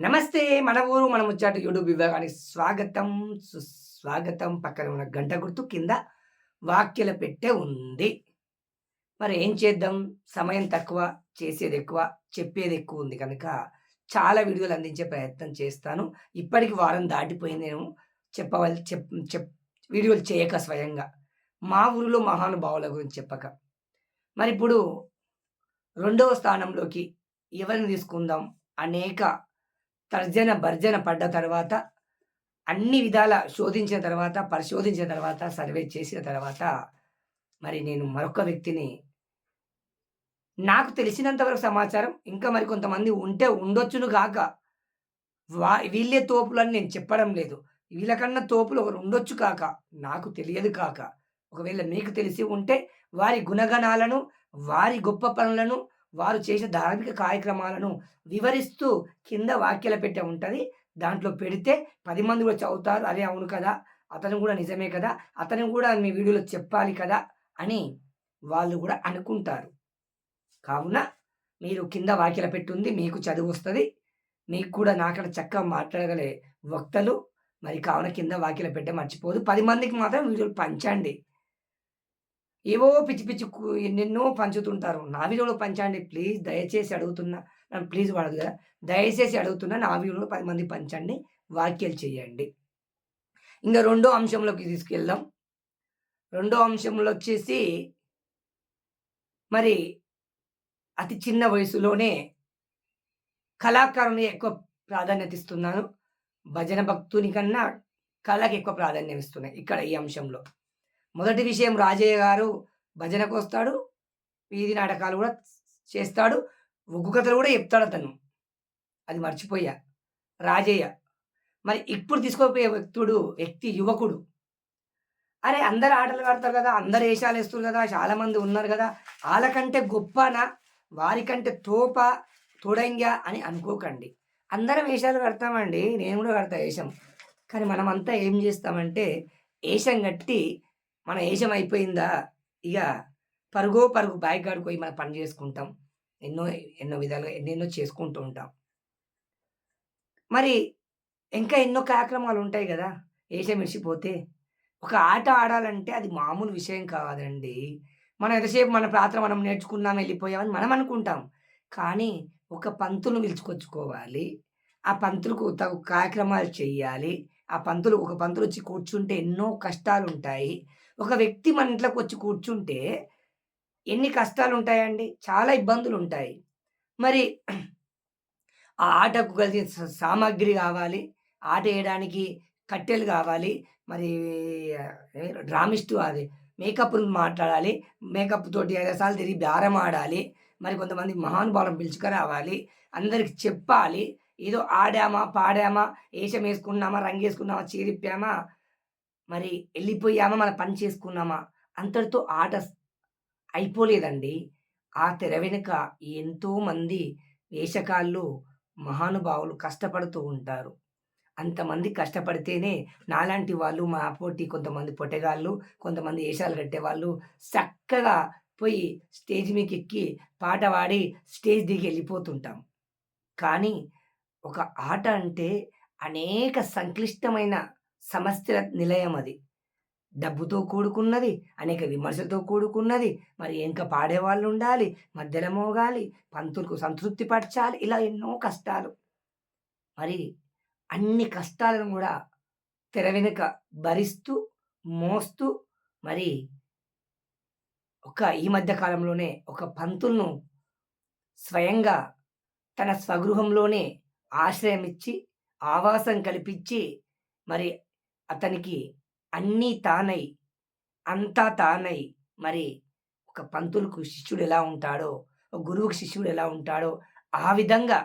నమస్తే మన ఊరు మన ముచ్చట యూట్యూబ్ విభాగానికి స్వాగతం. సుస్వాగతం. పక్కన ఉన్న గంట గుర్తు కింద వాక్యల పెట్టే ఉంది. మరి ఏం చేద్దాం? సమయం తక్కువ చేసేది ఎక్కువ చెప్పేది ఎక్కువ ఉంది కనుక చాలా వీడియోలు అందించే ప్రయత్నం చేస్తాను. ఇప్పటికి వారం దాటిపోయింది నేను. చెప్పవల్ చెప్ చెప్ వీడియోలు చేయక స్వయంగా. మా ఊరిలో మహానుభావుల గురించి చెప్పక. మరి ఇప్పుడు రెండవ స్థానంలోకి ఎవరిని తీసుకుందాం? అనేక తర్జన భర్జన పడ్డ తర్వాత అన్ని విధాల శోధించిన తర్వాత పరిశోధించిన తర్వాత సర్వే చేసిన తర్వాత మరి నేను మరొక వ్యక్తిని నాకు తెలిసినంతవరకు సమాచారం ఇంకా మరి కొంతమంది ఉంటే ఉండొచ్చును కాక వా వీళ్ళే తోపులని నేను చెప్పడం లేదు. వీళ్ళకన్నా తోపులు ఒకరు ఉండొచ్చు కాక నాకు తెలియదు కాక ఒకవేళ మీకు తెలిసి ఉంటే వారి గుణగణాలను వారి గొప్ప పనులను వారు చేసే ధార్మిక కార్యక్రమాలను వివరిస్తూ కింద వాక్యాల పెట్టే ఉంటుంది. దాంట్లో పెడితే పది మంది కూడా చదువుతారు. అరే అవును కదా. అతను కూడా నిజమే కదా. అతను కూడా మీ వీడియోలో చెప్పాలి కదా అని వాళ్ళు కూడా అనుకుంటారు. కావున మీరు కింద వాక్యల పెట్టుంది. మీకు చదువు వస్తుంది. మీకు కూడా నాకడ చక్కగా మాట్లాడగలే వక్తలు. మరి కావున కింద వాక్యల పెట్టే మర్చిపోదు. పది మందికి మాత్రం వీడియోలు పంచండి. ఏవో పిచ్చి పిచ్చి ఎన్నెన్నో పంచుతుంటారు. నా వీడియోలో పంచండి ప్లీజ్. దయచేసి అడుగుతున్నా ప్లీజ్ వాడదు కదా. దయచేసి అడుగుతున్నా నా వీడియోలో పది మంది పంచండి వాక్యాలు చేయండి. ఇంకా రెండో అంశంలోకి తీసుకెళ్దాం. రెండో అంశంలో వచ్చేసి మరి అతి చిన్న వయసులోనే కళాకారుని ఎక్కువ ప్రాధాన్యత ఇస్తున్నాను. భజన భక్తుని కన్నా కళకి ఎక్కువ ప్రాధాన్యం ఇస్తున్నాయి ఇక్కడ ఈ అంశంలో. మొదటి విషయం రాజయ్య గారు భజనకు వస్తాడు వీధి నాటకాలు కూడా చేస్తాడు ఒగ్గు కథలు కూడా చెప్తాడు అతను. అది మర్చిపోయా. రాజయ్య. మరి ఇప్పుడు తీసుకోపోయే వ్యక్తుడు వ్యక్తి యువకుడు. అరే అందరు ఆటలు ఆడతారు కదా అందరు వేషాలు వేస్తారు కదా చాలామంది ఉన్నారు కదా వాళ్ళకంటే గొప్పనా వారికంటే తోప తొడంగా అని అనుకోకండి. అందరం వేషాలు కడతామండి నేను కూడా కడతా వేషం. కానీ మనమంతా ఏం చేస్తామంటే వేషం కట్టి మన ఏషం అయిపోయిందా? ఇక పరుగో పరుగు బైక్ పోయి మనం పని చేసుకుంటాం. ఎన్నో ఎన్నో విధాలుగా ఎన్నెన్నో చేసుకుంటూ ఉంటాం. మరి ఇంకా ఎన్నో కార్యక్రమాలు ఉంటాయి కదా? ఏషం ఇడిచిపోతే ఒక ఆట ఆడాలంటే అది మామూలు విషయం కాదండి. మనం ఎంతసేపు మన పాత్ర మనం నేర్చుకున్నాం వెళ్ళిపోయామని మనం అనుకుంటాం. కానీ ఒక పంతులు పిలుచుకొచ్చుకోవాలి. ఆ పంతులకు తగు కార్యక్రమాలు చేయాలి. ఆ పంతులు ఒక పంతులు వచ్చి కూర్చుంటే ఎన్నో కష్టాలు ఉంటాయి ఒక వ్యక్తి మన ఇంట్లోకి వచ్చి కూర్చుంటే ఎన్ని కష్టాలు ఉంటాయండి చాలా ఇబ్బందులు ఉంటాయి మరి ఆ ఆటకు కలిసిన సామాగ్రి కావాలి ఆట వేయడానికి కట్టెలు కావాలి మరి డ్రామిస్టు అది మేకప్ మాట్లాడాలి మేకప్ తోటి ఐదుసార్లు తిరిగి బేరం ఆడాలి మరి కొంతమంది మహానుభావం పిలుచుకురావాలి అందరికి చెప్పాలి ఏదో ఆడామా పాడామా వేషం వేసుకున్నామా రంగు వేసుకున్నామా చీరిప్పామా మరి వెళ్ళిపోయామా మన పని చేసుకున్నామా? అంతటితో ఆట అయిపోలేదండి. ఆ తెర వెనుక ఎంతోమంది వేషకాళ్ళు మహానుభావులు కష్టపడుతూ ఉంటారు. అంతమంది కష్టపడితేనే నాలాంటి వాళ్ళు మా పోటీ కొంతమంది పొట్టగాళ్ళు కొంతమంది వేషాలు కట్టేవాళ్ళు చక్కగా పోయి స్టేజ్ మీకు ఎక్కి పాట పాడి స్టేజ్ దిగి వెళ్ళిపోతుంటాం కానీ ఒక ఆట అంటే అనేక సంక్లిష్టమైన సమస్యల నిలయం అది. డబ్బుతో కూడుకున్నది అనేక విమర్శలతో కూడుకున్నది మరి ఇంకా పాడేవాళ్ళు ఉండాలి మధ్యలో మోగాలి పంతులకు సంతృప్తి పరచాలి ఇలా ఎన్నో కష్టాలు. మరి అన్ని కష్టాలను కూడా తెర వెనుక భరిస్తూ మోస్తూ మరి ఒక ఈ మధ్య కాలంలోనే ఒక పంతులను స్వయంగా తన స్వగృహంలోనే ఆశ్రయం ఇచ్చి ఆవాసం కల్పించి మరి అతనికి అన్నీ తానై అంతా తానై మరి ఒక పంతులకు శిష్యుడు ఎలా ఉంటాడో ఒక గురువుకి శిష్యుడు ఎలా ఉంటాడో ఆ విధంగా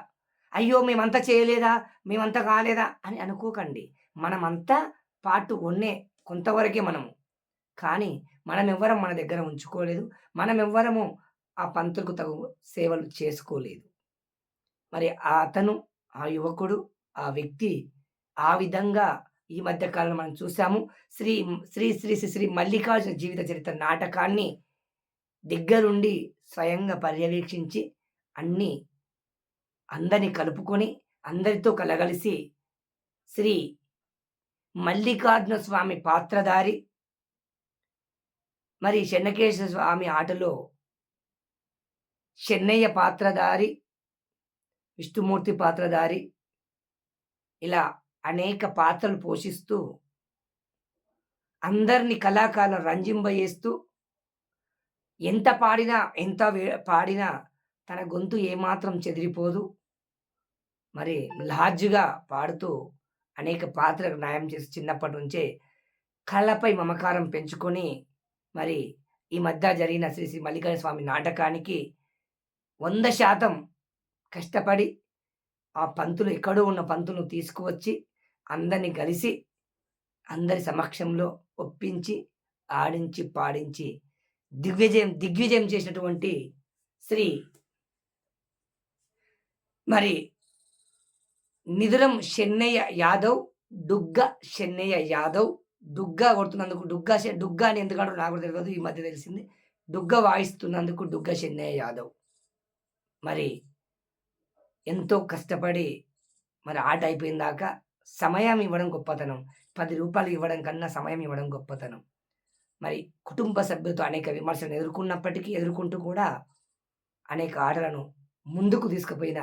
అయ్యో మేమంతా చేయలేదా మేమంతా కాలేదా అని అనుకోకండి. మనమంతా పాటు వన్నే కొంతవరకే మనము. కానీ మనం ఎవ్వరం మన దగ్గర ఉంచుకోలేదు మనం ఎవ్వరము ఆ పంతులకు తగు సేవలు చేసుకోలేదు. మరి ఆ అతను ఆ యువకుడు ఆ వ్యక్తి ఆ విధంగా ఈ మధ్య కాలంలో మనం చూసాము శ్రీ శ్రీ శ్రీ శ్రీ శ్రీ మల్లికార్జున జీవిత చరిత్ర నాటకాన్ని దగ్గరుండి స్వయంగా పర్యవేక్షించి అన్నీ అందరిని కలుపుకొని అందరితో కలగలిసి శ్రీ మల్లికార్జున స్వామి పాత్రధారి మరి చెన్నకేశ్వర స్వామి ఆటలో చెన్నయ్య పాత్రధారి విష్ణుమూర్తి పాత్రధారి ఇలా అనేక పాత్రలు పోషిస్తూ అందరిని కళాకారులను రంజింపజేస్తూ ఎంత పాడినా ఎంత వే పాడినా తన గొంతు ఏమాత్రం చెదిరిపోదు. మరి లాజ్గా పాడుతూ అనేక పాత్రకు న్యాయం చేసి చిన్నప్పటి నుంచే కళపై మమకారం పెంచుకొని మరి ఈ మధ్య జరిగిన శ్రీ శ్రీ మల్లికార్జున స్వామి నాటకానికి 100% కష్టపడి ఆ పంతులు ఎక్కడో ఉన్న పంతులను తీసుకువచ్చి అందరిని కలిసి అందరి సమక్షంలో ఒప్పించి, ఆడించి, పాడించి దిగ్విజయం దిగ్విజయం చేసినటువంటి శ్రీ మరి నిధురం చెన్నయ్య యాదవ్, డుగ్గా చెన్నయ్య యాదవ్, డుగ్గా కొడుతున్నందుకు డుగ్గా షె డుగ్గా అని ఎందుకంటే నాకు తెలియదు ఈ మధ్య తెలిసింది. డుగ్గ వాయిస్తున్నందుకు దుగ్గ చెన్నయ్య యాదవ్. మరి ఎంతో కష్టపడి మరి ఆట అయిపోయిందాక సమయం ఇవ్వడం గొప్పతనం. పది రూపాయలు ఇవ్వడం కన్నా సమయం ఇవ్వడం గొప్పతనం. మరి కుటుంబ సభ్యులతో అనేక విమర్శలను ఎదుర్కొన్నప్పటికీ ఎదుర్కొంటూ కూడా అనేక ఆటలను ముందుకు తీసుకుపోయిన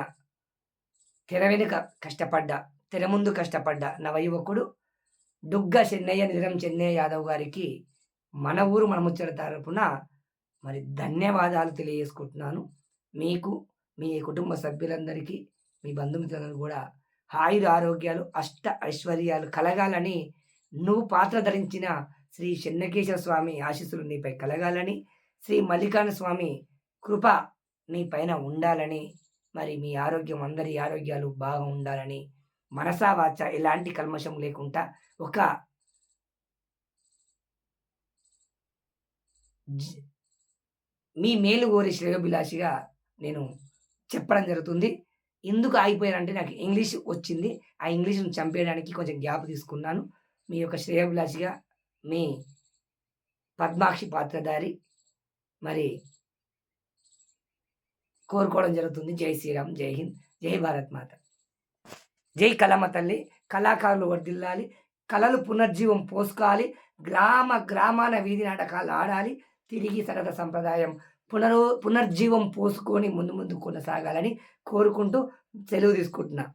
తెర వెనుక కష్టపడ్డ, తెర ముందు కష్టపడ్డ నవయువకుడు దుగ్గ చెన్నయ్య నిరం చెన్నయ్య యాదవ్ గారికి మన ఊరు మనముచ్చట తరపున మరి ధన్యవాదాలు తెలియజేసుకుంటున్నాను. మీకు, మీ కుటుంబ సభ్యులందరికీ, మీ బంధుమిత్రులందరికీ కూడా ఆయుర ఆరోగ్యాలు, అష్ట ఐశ్వర్యాలు కలగాలని నువ్వు పాత్ర ధరించిన శ్రీ చెన్నకేశ్వర స్వామి ఆశీస్సులు నీపై కలగాలని, శ్రీ మల్లికార్జున స్వామి కృప నీ పైన ఉండాలని, మరి మీ ఆరోగ్యం అందరి ఆరోగ్యాలు బాగా ఉండాలని, మనసావాచ ఎలాంటి కల్మషం లేకుండా ఒక మీ మేలు కోరి శ్రేయోభిలాషిగా నేను చెప్పడం జరుగుతుంది. ఎందుకు ఆగిపోయానంటే నాకు ఇంగ్లీష్ వచ్చింది. ఆ ఇంగ్లీష్‌ని చంపేయడానికి కొంచెం గ్యాప్ తీసుకున్నాను. మీ యొక్క శ్రేయభిలాషిగా మీ పద్మాక్షి పాత్రధారి మరి కోరుకోవడం జరుగుతుంది. జై శ్రీరామ్, జై హింద్, జై భారత్ మాత. జై కలమ తల్లి. కళాకారులు వర్దిల్లాలి కళలు పునర్జీవం పోసుకోవాలి. గ్రామ గ్రామాన వీధి నాటకాలు ఆడాలి. తిరిగి సరద సంప్రదాయం పునరు పునర్జీవం పోసుకొని ముందు ముందు కొనసాగాలని కోరుకుంటూ సెలవు తీసుకుంటున్నా.